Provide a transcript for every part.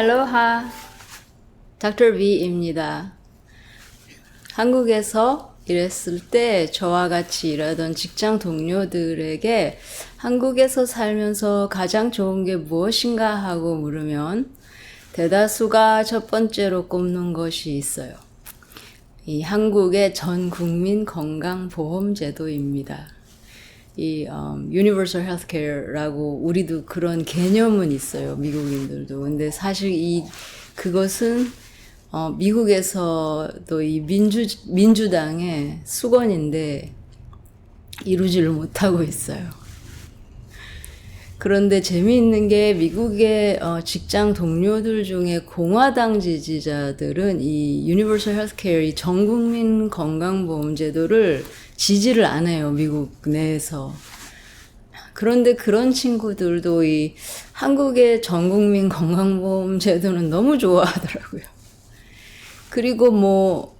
알로하. 닥터 V입니다. 한국에서 일했을 때 저와 같이 일하던 직장 동료들에게 한국에서 살면서 가장 좋은 게 무엇인가 하고 물으면 대다수가 첫 번째로 꼽는 것이 있어요. 이 한국의 전 국민 건강보험 제도입니다. 이 um, Universal Healthcare라고 우리도 그런 개념은 있어요. 미국인들도. 근데 사실 이 그것은 어, 미국에서도 이 민주 민주당의 수건인데 이루지를 못하고 있어요. 그런데 재미있는 게 미국의 어, 직장 동료들 중에 공화당 지지자들은 이 유니버설 헬스케어 이 전국민 건강보험 제도를 지지를 안 해요. 미국 내에서. 그런데 그런 친구들도 이 한국의 전국민 건강보험 제도는 너무 좋아하더라고요. 그리고 뭐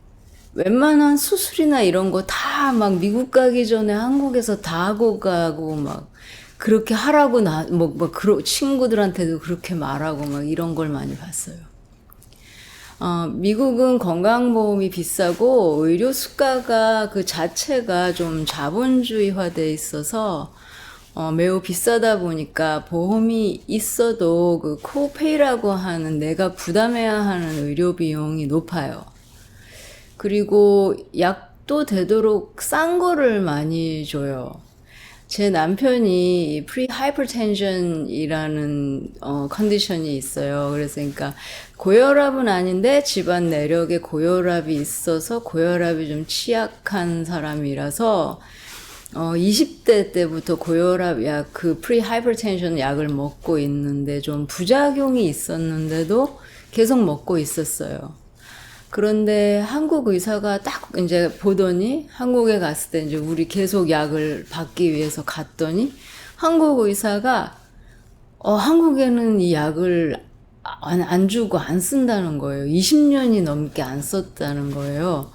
웬만한 수술이나 이런 거 다 막 미국 가기 전에 한국에서 다 하고 가고 막 그렇게 하라고 나, 뭐, 뭐, 친구들한테도 그렇게 말하고 막 이런 걸 많이 봤어요. 어, 미국은 건강보험이 비싸고 의료 수가가 그 자체가 좀 자본주의화돼 있어서 어, 매우 비싸다 보니까 보험이 있어도 그 코페이라고 하는 내가 부담해야 하는 의료 비용이 높아요. 그리고 약도 되도록 싼 거를 많이 줘요. 제 남편이 프리 하이퍼텐션이라는 어, 컨디션이 있어요. 그래서 그러니까 고혈압은 아닌데 집안 내력에 고혈압이 있어서 고혈압이 좀 취약한 사람이라서 어, 20대 때부터 고혈압 약, 그 프리 하이퍼텐션 약을 먹고 있는데 좀 부작용이 있었는데도 계속 먹고 있었어요. 그런데 한국 의사가 딱 이제 보더니 한국에 갔을 때 이제 우리 계속 약을 받기 위해서 갔더니 한국 의사가 어, 한국에는 이 약을 안, 안 주고 안 쓴다는 거예요. 20년이 넘게 안 썼다는 거예요.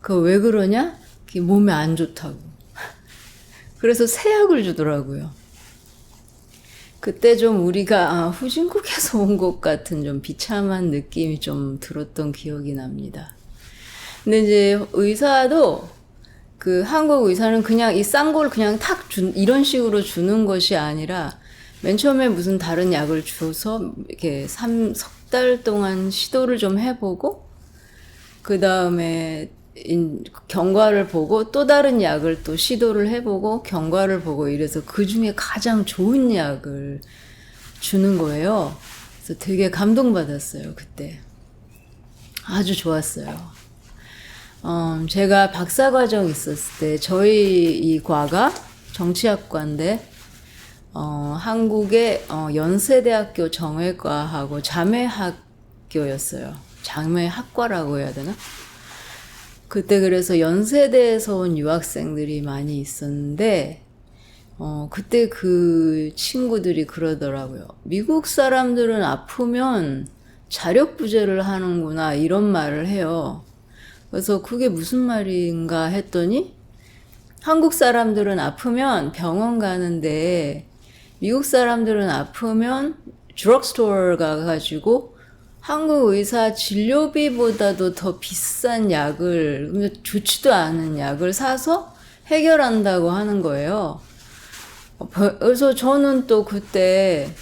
그 왜 그러냐? 몸에 안 좋다고. 그래서 새 약을 주더라고요. 그때 좀 우리가 아, 후진국에서 온 것 같은 좀 비참한 느낌이 좀 들었던 기억이 납니다. 근데 이제 의사도 그 한국 의사는 그냥 이 싼 걸 그냥 탁 준, 이런 식으로 주는 것이 아니라 맨 처음에 무슨 다른 약을 줘서 이렇게 3, 석달 동안 시도를 좀 해보고 그 다음에 경과를 보고 또 다른 약을 또 시도를 해보고 경과를 보고 이래서 그 중에 가장 좋은 약을 주는 거예요. 그래서 되게 감동받았어요, 그때. 아주 좋았어요. 음, 제가 박사과정 있었을 때 저희 이 과가 정치학과인데 어, 한국의 어, 연세대학교 정외과하고 자매학교였어요. 자매학과라고 해야 되나? 그때 그래서 연세대에서 온 유학생들이 많이 있었는데, 어, 그때 그 친구들이 그러더라고요. 미국 사람들은 아프면 자력부재를 하는구나, 이런 말을 해요. 그래서 그게 무슨 말인가 했더니, 한국 사람들은 아프면 병원 가는데, 미국 사람들은 아프면 드럭스토어 가가지고 한국 의사 진료비보다도 더 비싼 약을, 좋지도 않은 약을 사서 해결한다고 하는 거예요. 그래서 저는 또 그때,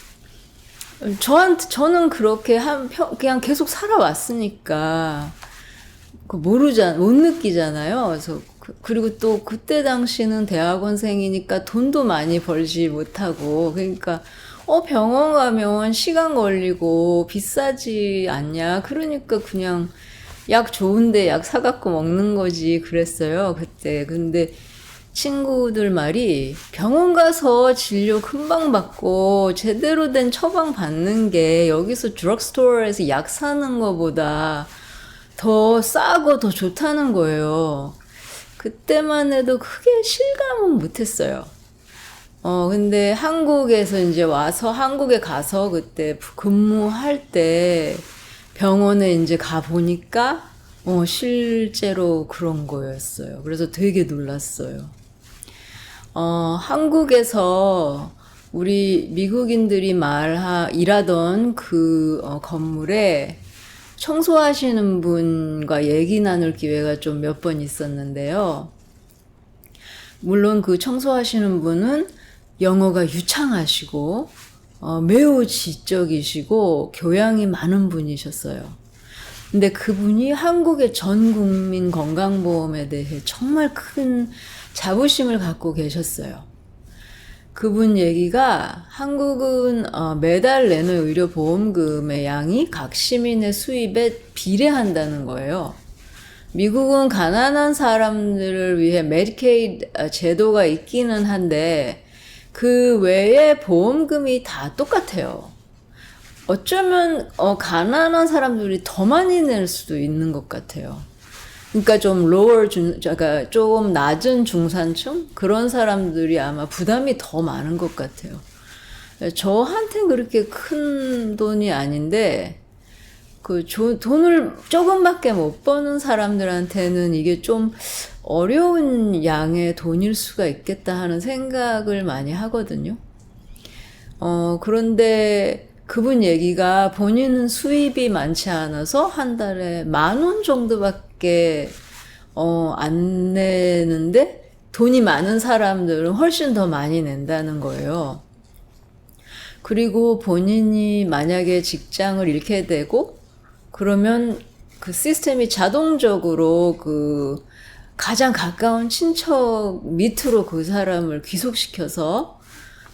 저한테, 저는 그렇게 한, 그냥 계속 살아왔으니까, 그 모르잖아, 못 느끼잖아요. 그래서, 그, 그리고 또 그때 당시는 대학원생이니까 돈도 많이 벌지 못하고, 그러니까, 어, 병원 가면 시간 걸리고 비싸지 않냐. 그러니까 그냥 약 좋은데 약 사갖고 먹는 거지. 그랬어요. 그때. 근데 친구들 말이 병원 가서 진료 금방 받고 제대로 된 처방 받는 게 여기서 드럭스토어에서 약 사는 것보다 더 싸고 더 좋다는 거예요. 그때만 해도 크게 실감은 못했어요. 어, 근데 한국에서 이제 와서 한국에 가서 그때 근무할 때 병원에 이제 가 보니까 어, 실제로 그런 거였어요. 그래서 되게 놀랐어요. 어, 한국에서 우리 미국인들이 말하, 일하던 그 어, 건물에 청소하시는 분과 얘기 나눌 기회가 좀 몇 번 있었는데요. 물론 그 청소하시는 분은 영어가 유창하시고 어, 매우 지적이시고 교양이 많은 분이셨어요. 근데 그분이 한국의 전 국민 건강보험에 대해 정말 큰 자부심을 갖고 계셨어요. 그분 얘기가 한국은 어, 매달 내는 의료보험금의 양이 각 시민의 수입에 비례한다는 거예요. 미국은 가난한 사람들을 위해 메디케이드 제도가 있기는 한데 그 외에 보험금이 다 똑같아요. 어쩌면 어, 가난한 사람들이 더 많이 낼 수도 있는 것 같아요. 그러니까 좀 lower 중, 그러니까 조금 낮은 중산층 그런 사람들이 아마 부담이 더 많은 것 같아요. 저한테 그렇게 큰 돈이 아닌데 그 조, 돈을 조금밖에 못 버는 사람들한테는 이게 좀 어려운 양의 돈일 수가 있겠다 하는 생각을 많이 하거든요. 어, 그런데 그분 얘기가 본인은 수입이 많지 않아서 한 달에 만 원 정도밖에 어, 안 내는데 돈이 많은 사람들은 훨씬 더 많이 낸다는 거예요. 그리고 본인이 만약에 직장을 잃게 되고 그러면 그 시스템이 자동적으로 그 가장 가까운 친척 밑으로 그 사람을 귀속시켜서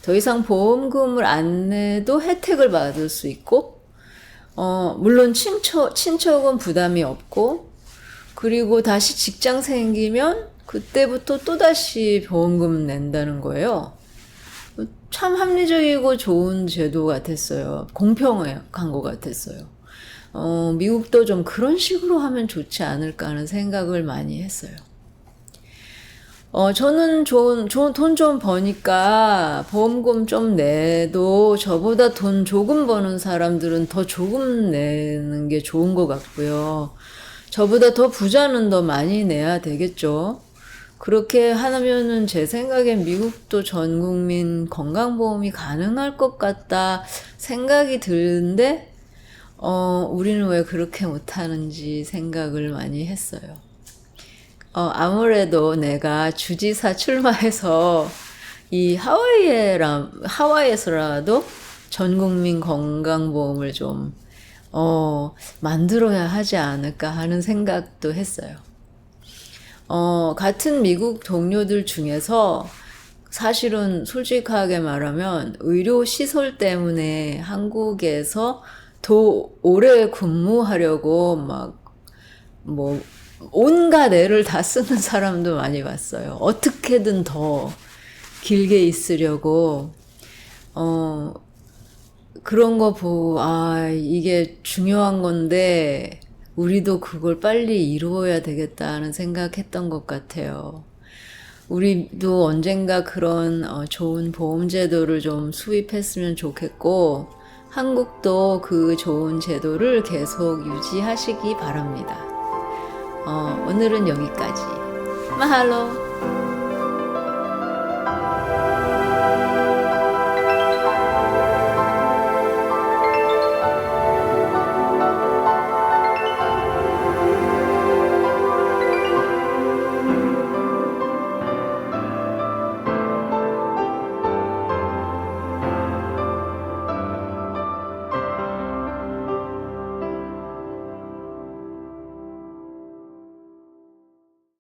더 이상 보험금을 안 내도 혜택을 받을 수 있고, 어, 물론 친척, 친척은 부담이 없고, 그리고 다시 직장 생기면 그때부터 또다시 보험금 낸다는 거예요. 참 합리적이고 좋은 제도 같았어요. 공평한 것 같았어요. 어, 미국도 좀 그런 식으로 하면 좋지 않을까 하는 생각을 많이 했어요. 어, 저는 좋은, 좋은, 돈 좀 버니까 보험금 좀 내도 저보다 돈 조금 버는 사람들은 더 조금 내는 게 좋은 것 같고요. 저보다 더 부자는 더 많이 내야 되겠죠. 그렇게 하면은 제 생각엔 미국도 전 국민 건강보험이 가능할 것 같다 생각이 드는데, 어, 우리는 왜 그렇게 못하는지 생각을 많이 했어요. 어, 아무래도 내가 주지사 출마해서 이 하와이에라, 하와이에서라도 전 국민 건강보험을 좀, 어, 만들어야 하지 않을까 하는 생각도 했어요. 어, 같은 미국 동료들 중에서 사실은 솔직하게 말하면 의료시설 때문에 한국에서 더 오래 근무하려고 막, 뭐, 온갖 애를 다 쓰는 사람도 많이 봤어요. 어떻게든 더 길게 있으려고, 어, 그런 거 보고, 아, 이게 중요한 건데, 우리도 그걸 빨리 이루어야 되겠다는 생각했던 것 같아요. 우리도 언젠가 그런 어, 좋은 보험 제도를 좀 수입했으면 좋겠고, 한국도 그 좋은 제도를 계속 유지하시기 바랍니다. 어, 오늘은 여기까지. 마할로!